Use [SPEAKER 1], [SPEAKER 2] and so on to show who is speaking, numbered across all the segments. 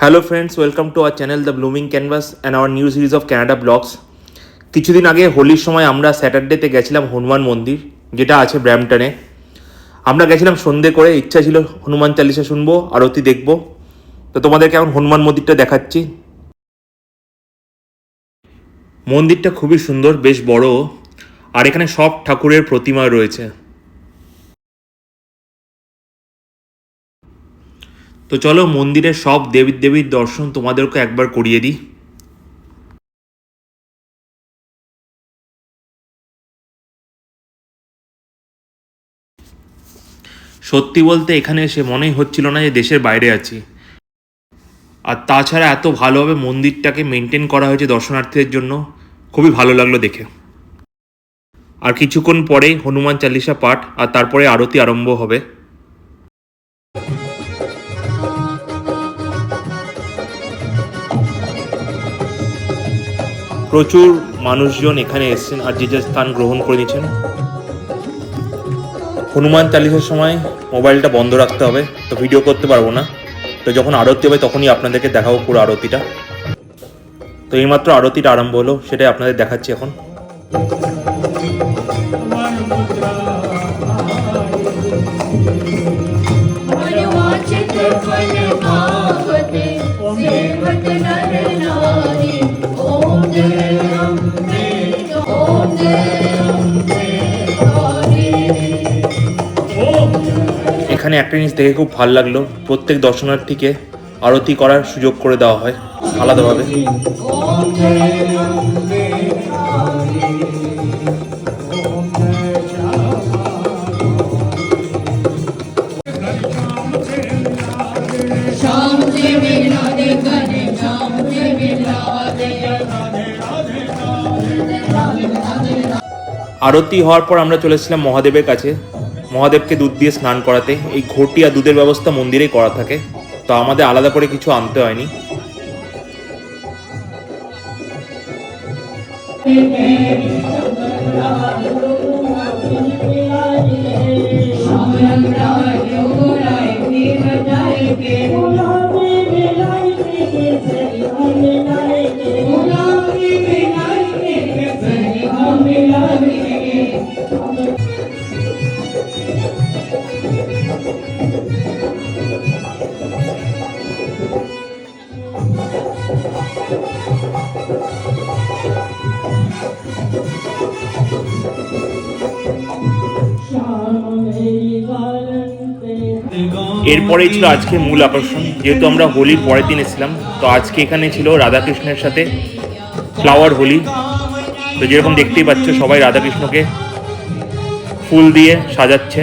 [SPEAKER 1] Hello friends welcome to our channel the blooming canvas and our new series of Canada blogs কিছুদিন আগে হোলির সময় আমরা স্যাটারডেতে গেছিলাম হনুমান মন্দির, যেটা আছে ব্র্যামটনে আমরা গেছিলাম সন্ধে করে, ইচ্ছা ছিল হনুমান চালিসা শুনব, আরতি দেখব। তো তোমাদেরকে এখন হনুমান মন্দিরটা দেখাচ্ছি। মন্দিরটা খুবই সুন্দর, বেশ বড়, আর এখানে সব ঠাকুরের প্রতিমা রয়েছে। তো চলো মন্দিরের সব দেবী দেবীর দর্শন তোমাদেরকে একবার করিয়ে দিই। সত্যি বলতে এখানে এসে মনেই হচ্ছিল না যে দেশের বাইরে আছি। আর তাছাড়া এত ভালোভাবে মন্দিরটাকে মেনটেন করা হয়েছে দর্শনার্থীদের জন্য, খুবই ভালো লাগল দেখে। আর কিছুক্ষণ পরেই হনুমান চালিসা পাঠ আর তারপরে আরতি আরম্ভ হবে। প্রচুর মানুষজন এখানে এসেছেন আর যে যার স্থান গ্রহণ করে নিচ্ছেন হনুমান চালিশের সময় মোবাইলটা বন্ধ রাখতে হবে, তো ভিডিও করতে পারব না। তো যখন আরতি হবে তখনই আপনাদেরকে দেখাবো পুরো আরতিটা। তো এইমাত্র আরতিটা আরম্ভ হলো, সেটাই আপনাদের দেখাচ্ছি এখন। এখানে একটা জিনিস দেখে খুব ভালো লাগল। প্রত্যেক দর্শনার্থীকে আরতি করার সুযোগ করে দেওয়া হয়, আলাদাভাবে। আরতি হওয়ার পর আমরা চলেছিলাম মহাদেবের কাছে। মহাদেবকে দুধ দিয়ে স্নান করাতে, এই ঘটি আর দুধের ব্যবস্থা মন্দিরেই করা থাকে তো আমাদের আলাদা করে কিছু আনতে হয়নি
[SPEAKER 2] Thank you.
[SPEAKER 1] এরপরেই ছিল আজকে মূল আকর্ষণ। যেহেতু আমরা হোলির পরের দিন এসেছিলাম, তো আজকে এখানে ছিল রাধাকৃষ্ণের সাথে ফ্লাওয়ার হোলি। তো যেরকম দেখতেই পাচ্ছ, সবাই রাধাকৃষ্ণকে ফুল দিয়ে সাজাচ্ছে।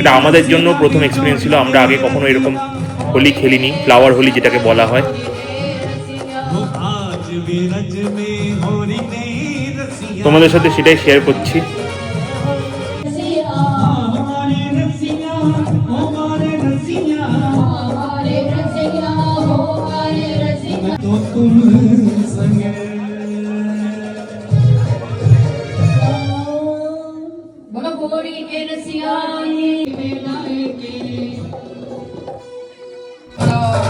[SPEAKER 1] এটা আমাদের জন্য প্রথম এক্সপিরিয়েন্স ছিল, আমরা আগে কখনো এরকম হোলি খেলিনি ফ্লাওয়ার হোলি যেটাকে বলা হয়। তোমাদের সাথে সেটাই শেয়ার করছি।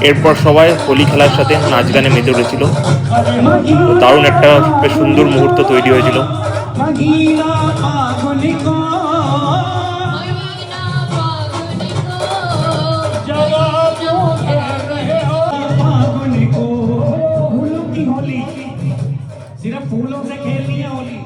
[SPEAKER 1] এরপর সবাই হোলি খেলার সাথে নাচ গানে মেতে উঠেছিল তো দারুণ একটা বেশ সুন্দর মুহূর্ত তৈরি হয়েছিল
[SPEAKER 3] मगीना फागुन को
[SPEAKER 2] महीना फागुन को जगा जो कह रहे हो
[SPEAKER 3] फागुन को फूलों की होली सिर्फ फूलों से खेलनी है होली होली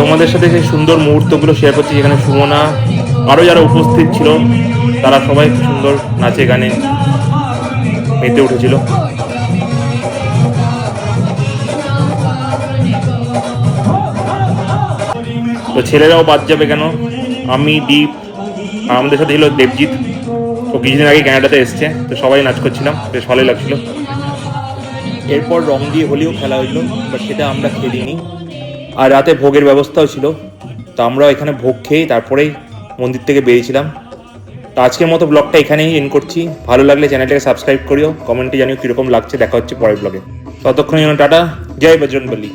[SPEAKER 1] তোমাদের সাথে সেই সুন্দর মুহূর্তগুলো শেয়ার করছি যেখানে সুমনা আরও যারা উপস্থিত ছিল, তারা সবাই সুন্দর নাচে গানে মেতে উঠেছিল। তো ছেলেরাও বাদ যাবে কেন? আমি, দীপ, আমাদের সাথে ছিল দেবজিৎ। ও কিছুদিন আগে ক্যানাডাতে এসছে, তো সবাই নাচ করছিলাম, বেশ ভালোই লাগছিল। এরপর রং দিয়ে হলেও খেলা হইল বাট সেটা আমরা খেলিনি। আর রাতে ভোগের ব্যবস্থাও ছিল। তো আমরা এখানে ভোগ খেয়ে তারপরেই মন্দির থেকে বেরিয়েছিলাম। তো আজকের মতো ব্লগটা এখানেই এন করছি। ভালো লাগলে চ্যানেলটাকে সাবস্ক্রাইব করিও। কমেন্টে জানিও কীরকম লাগছে। দেখা হচ্ছে পরের ব্লগে। ততক্ষণ জন্য টাটা। জয় বজরংবলী।